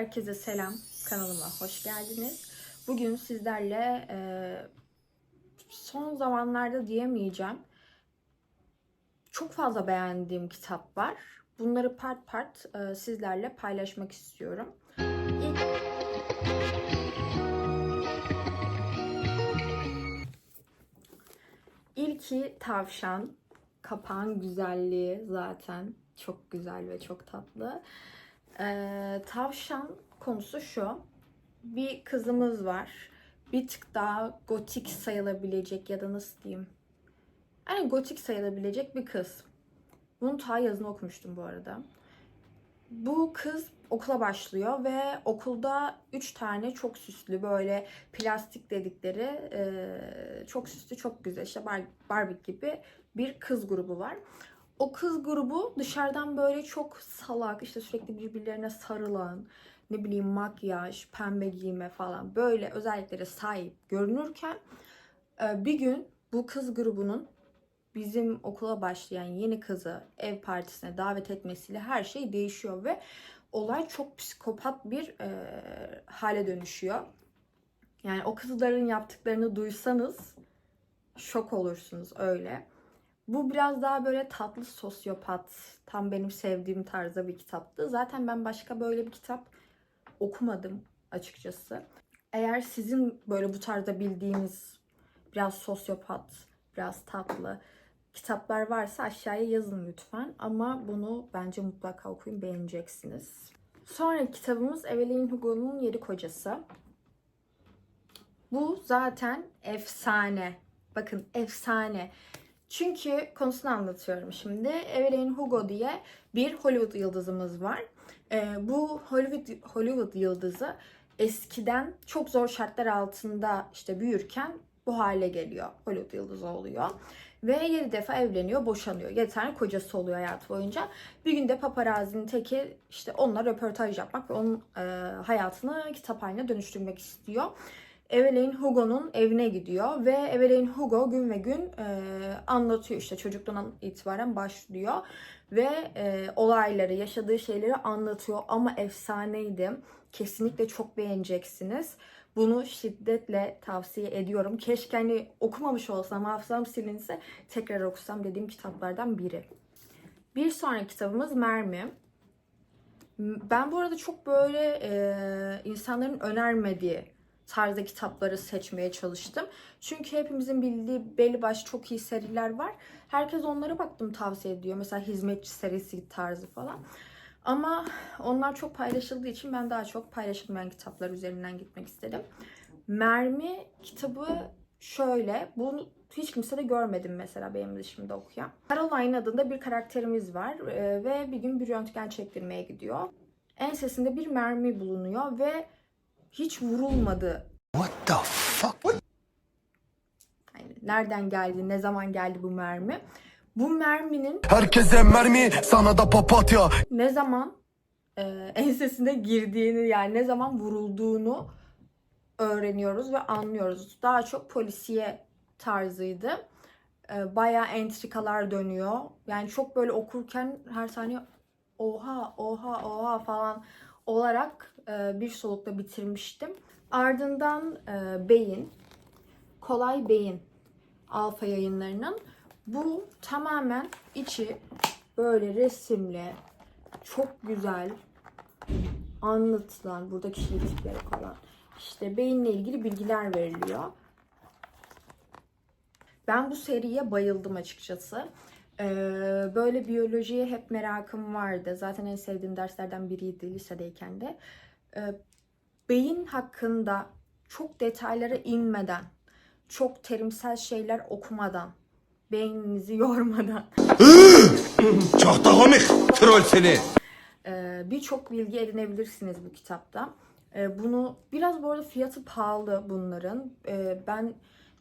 Herkese selam, kanalıma hoş geldiniz. Bugün sizlerle e, son zamanlarda diyemeyeceğim. Çok fazla beğendiğim kitap var. Bunları part part e, sizlerle paylaşmak istiyorum. İlk İlki tavşan. Kapağın güzelliği zaten çok güzel ve çok tatlı. Ee, tavşan konusu şu. Bir kızımız var. Bir tık daha gotik sayılabilecek ya da nasıl diyeyim. Yani gotik sayılabilecek bir kız. Bunun ta yazını okumuştum bu arada. Bu kız okula başlıyor ve okulda üç tane çok süslü böyle plastik dedikleri e, çok süslü çok güzel işte Bar- Barbie gibi bir kız grubu var. O kız grubu dışarıdan böyle çok salak işte sürekli birbirlerine sarılan ne bileyim makyaj, pembe giyme falan böyle özelliklere sahip görünürken e, bir gün bu kız grubunun bizim okula başlayan yeni kızı ev partisine davet etmesiyle her şey değişiyor ve olay çok psikopat bir e, hale dönüşüyor. Yani o kızların yaptıklarını duysanız şok olursunuz öyle. Bu biraz daha böyle tatlı sosyopat, tam benim sevdiğim tarzda bir kitaptı. Zaten ben başka böyle bir kitap okumadım açıkçası. Eğer sizin böyle bu tarzda bildiğiniz biraz sosyopat, biraz tatlı kitaplar varsa aşağıya yazın lütfen. Ama bunu bence mutlaka okuyun, beğeneceksiniz. Sonraki kitabımız Evelyn Hugo'nun Yedi Kocası. Bu zaten efsane. Bakın efsane. Çünkü konusunu anlatıyorum şimdi. Evelyn Hugo diye bir Hollywood yıldızımız var. Ee, bu Hollywood Hollywood yıldızı eskiden çok zor şartlar altında işte büyürken bu hale geliyor. Hollywood yıldızı oluyor. Ve 7 defa evleniyor, boşanıyor. 7 tane kocası oluyor hayatı boyunca. Bir günde paparazinin teki işte onunla röportaj yapmak ve onun e, hayatını kitap haline dönüştürmek istiyor. Evelyn Hugo'nun evine gidiyor ve Evelyn Hugo gün ve gün e, anlatıyor işte çocukluğundan itibaren başlıyor ve e, olayları, yaşadığı şeyleri anlatıyor ama efsaneydi. Kesinlikle çok beğeneceksiniz. Bunu şiddetle tavsiye ediyorum. Keşke hani okumamış olsam, hafızam silinse tekrar okusam dediğim kitaplardan biri. Bir sonraki kitabımız Mermi. Ben bu arada çok böyle e, insanların önermediği tarzda kitapları seçmeye çalıştım. Çünkü hepimizin bildiği belli başlı çok iyi seriler var. Herkes onlara baktım tavsiye ediyor. Mesela Hizmetçi serisi tarzı falan. Ama onlar çok paylaşıldığı için ben daha çok paylaşılmayan kitaplar üzerinden gitmek istedim. Mermi kitabı şöyle. Bunu hiç kimse de görmedim mesela benim dışımda okuyan. Caroline adında bir karakterimiz var e, ve bir gün bir röntgen çektirmeye gidiyor. Ensesinde bir mermi bulunuyor ve hiç vurulmadı. What the fuck? Yani nereden geldi, ne zaman geldi bu mermi? Bu merminin Herkese mermi, sana da papatya. ne zaman e, ensesine girdiğini yani ne zaman vurulduğunu öğreniyoruz ve anlıyoruz. Daha çok polisiye tarzıydı. E, bayağı entrikalar dönüyor. Yani çok böyle okurken her saniye oha oha oha falan olarak e, bir solukta bitirmiştim. Ardından e, Beyin, Kolay Beyin Alfa yayınlarının bu tamamen içi böyle resimli, çok güzel anlatılan, burada kişilik tipleri falan işte beyinle ilgili bilgiler veriliyor. Ben bu seriye bayıldım açıkçası. Ee, böyle biyolojiye hep merakım vardı. Zaten en sevdiğim derslerden biriydi lisedeyken de. Ee, beyin hakkında çok detaylara inmeden, çok terimsel şeyler okumadan, beyninizi yormadan Çok da komik. Troll seni. Ee, birçok bilgi edinebilirsiniz bu kitapta. Bunu biraz bu arada fiyatı pahalı bunların. Ben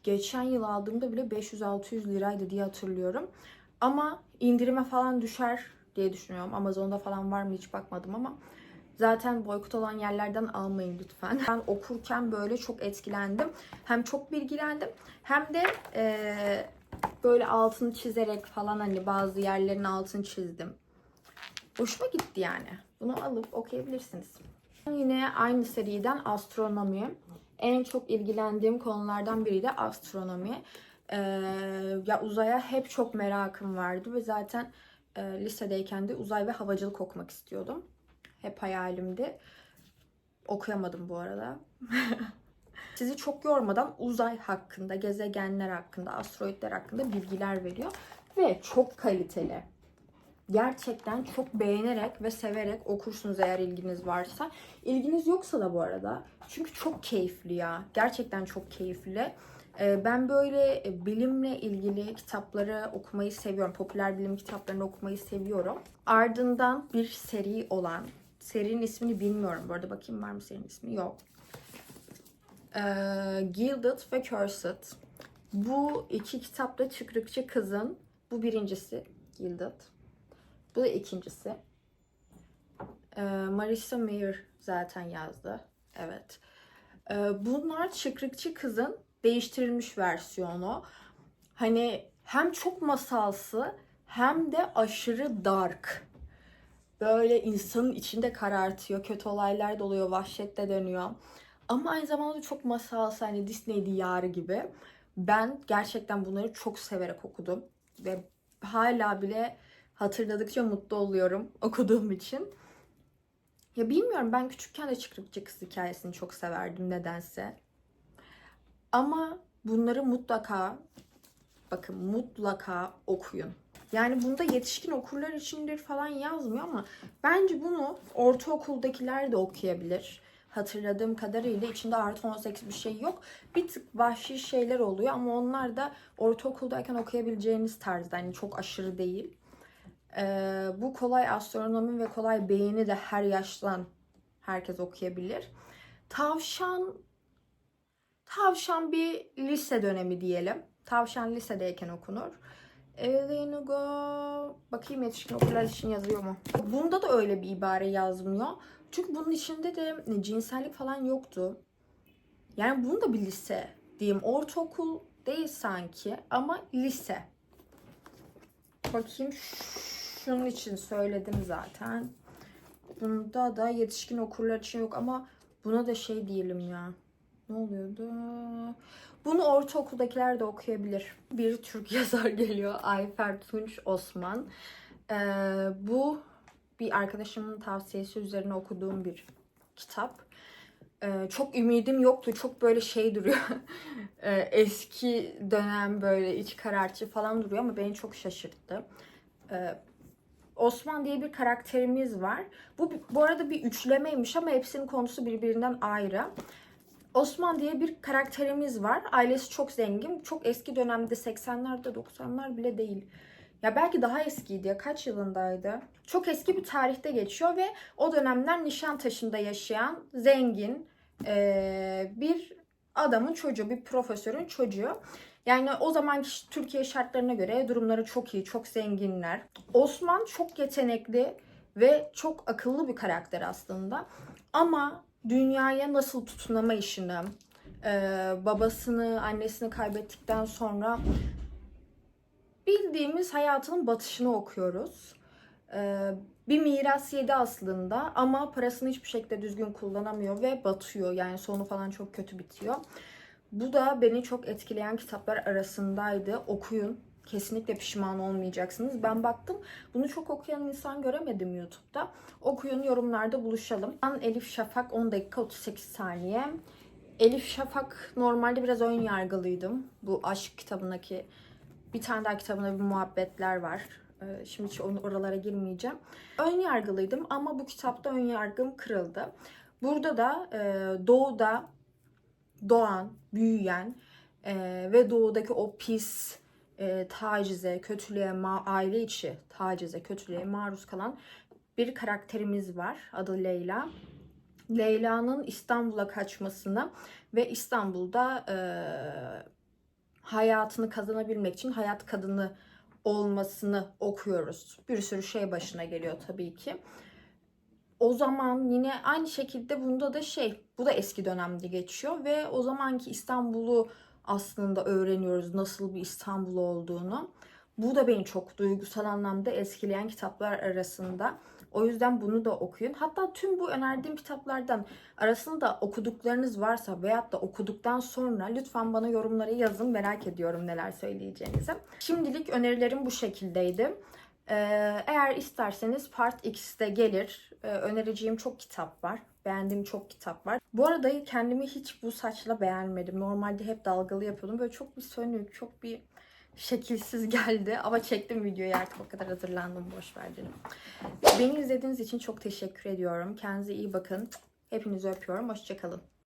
geçen yıl aldığımda bile 500-600 liraydı diye hatırlıyorum. Ama indirime falan düşer diye düşünüyorum. Amazon'da falan var mı hiç bakmadım ama zaten boykot olan yerlerden almayın lütfen. Ben okurken böyle çok etkilendim. Hem çok bilgilendim hem de eee, böyle altını çizerek falan hani bazı yerlerin altını çizdim. Hoşuma gitti yani. Bunu alıp okuyabilirsiniz. Yine aynı seriden astronomi. En çok ilgilendiğim konulardan biri de astronomi. Ee, ya uzaya hep çok merakım vardı ve zaten e, lisedeyken de uzay ve havacılık okumak istiyordum. Hep hayalimdi. Okuyamadım bu arada. Sizi çok yormadan uzay hakkında, gezegenler hakkında, asteroidler hakkında bilgiler veriyor. Ve çok kaliteli. Gerçekten çok beğenerek ve severek okursunuz eğer ilginiz varsa. İlginiz yoksa da bu arada. Çünkü çok keyifli ya. Gerçekten çok keyifli. Ee, Ben böyle e, bilimle ilgili kitapları okumayı seviyorum. Popüler bilim kitaplarını okumayı seviyorum. Ardından bir seri olan, serinin ismini bilmiyorum. Bu arada bakayım var mı serinin ismi? Yok. Ee, Gilded ve Cursed. Bu iki kitapta Çıkrıkçı Kızın, bu birincisi Gilded. Bu da ikincisi. Ee, Marissa Mayer zaten yazdı. Evet. Bunlar Çıkrıkçı Kızın değiştirilmiş versiyonu. Hani hem çok masalsı hem de aşırı dark. Böyle insanın içinde karartıyor. Kötü olaylar da oluyor. Dönüyor. Ama aynı zamanda da çok masalsı. Hani Disney diyarı gibi. Ben gerçekten bunları çok severek okudum. Ve hala bile hatırladıkça mutlu oluyorum okuduğum için. Ya bilmiyorum ben küçükken de Çıkrıkçı Kız hikayesini çok severdim nedense. Ama bunları mutlaka bakın mutlaka okuyun. Yani bunda yetişkin okurlar içindir falan yazmıyor ama bence bunu ortaokuldakiler de okuyabilir. Hatırladığım kadarıyla içinde artı 18 bir şey yok. Bir tık vahşi şeyler oluyor ama onlar da ortaokuldayken okuyabileceğiniz tarzda. Yani çok aşırı değil. Ee, bu kolay astronomi ve kolay beğeni de her yaştan herkes okuyabilir. Tavşan Tavşan bir lise dönemi diyelim. Tavşan lisedeyken okunur. Evelyn Hugo bakayım yetişkin okurlar için yazıyor mu? Bunda da öyle bir ibare yazmıyor. Çünkü bunun içinde de cinsellik falan yoktu. Yani bunu da bir lise diyeyim. Ortaokul değil sanki ama lise. Bakayım şunun için söyledim zaten. Bunda da yetişkin okurlar için yok ama buna da şey diyelim ya. Ne oluyordu? Bunu ortaokuldakiler de okuyabilir. Bir Türk yazar geliyor. Ayfer Tunç Osman. Ee, bu bir arkadaşımın tavsiyesi üzerine okuduğum bir kitap. Ee, çok ümidim yoktu. Çok böyle şey duruyor. Ee, eski dönem böyle iç karartıcı falan duruyor ama beni çok şaşırttı. Ee, Osman diye bir karakterimiz var. Bu bu arada bir üçlemeymiş ama hepsinin konusu birbirinden ayrı. Osman diye bir karakterimiz var. Ailesi çok zengin. Çok eski dönemde 80'lerde 90'lar bile değil. Ya belki daha eskiydi ya. Kaç yılındaydı? Çok eski bir tarihte geçiyor ve o dönemler Nişantaşı'nda yaşayan zengin eee, bir adamın çocuğu, bir profesörün çocuğu. Yani o zamanki Türkiye şartlarına göre durumları çok iyi, çok zenginler. Osman çok yetenekli ve çok akıllı bir karakter aslında. Ama dünyaya nasıl tutunama işini, e, babasını, annesini kaybettikten sonra bildiğimiz hayatının batışını okuyoruz. E, bir miras yedi aslında ama parasını hiçbir şekilde düzgün kullanamıyor ve batıyor. Yani sonu falan çok kötü bitiyor. Bu da beni çok etkileyen kitaplar arasındaydı. Okuyun. Kesinlikle pişman olmayacaksınız. Ben baktım bunu çok okuyan insan göremedim YouTube'da. Okuyun yorumlarda buluşalım. Ben Elif Şafak 10 dakika 38 saniye. Elif Şafak normalde biraz ön yargılıydım. Bu aşk kitabındaki bir tane daha kitabında bir muhabbetler var. Ee, Şimdi hiç oralara girmeyeceğim. Ön yargılıydım ama bu kitapta ön yargım kırıldı. Burada da e, doğuda doğan, büyüyen e, ve doğudaki o pis e, tacize, kötülüğe, aile içi tacize, kötülüğe maruz kalan bir karakterimiz var. Adı Leyla. Leyla'nın İstanbul'a kaçmasını ve İstanbul'da e, hayatını kazanabilmek için hayat kadını olmasını okuyoruz. Bir sürü şey başına geliyor tabii ki. O zaman yine aynı şekilde bunda da şey, bu da eski dönemde geçiyor ve o zamanki İstanbul'u aslında öğreniyoruz nasıl bir İstanbul olduğunu. Bu da beni çok duygusal anlamda etkileyen kitaplar arasında. O yüzden bunu da okuyun. Hatta tüm bu önerdiğim kitaplardan arasında okuduklarınız varsa veyahut da okuduktan sonra lütfen bana yorumlara yazın. Merak ediyorum neler söyleyeceğinizi. Şimdilik önerilerim bu şekildeydi. Ee, eğer isterseniz Part X'de gelir. Ee, önereceğim çok kitap var. Beğendiğim çok kitap var. Bu arada kendimi hiç bu saçla beğenmedim. Normalde hep dalgalı yapıyordum. Böyle çok bir sönük, çok bir şekilsiz geldi. Ama çektim videoyu artık o kadar hazırlandım. Boş ver. Beni izlediğiniz için çok teşekkür ediyorum. Kendinize iyi bakın. Hepinizi öpüyorum. Hoşçakalın.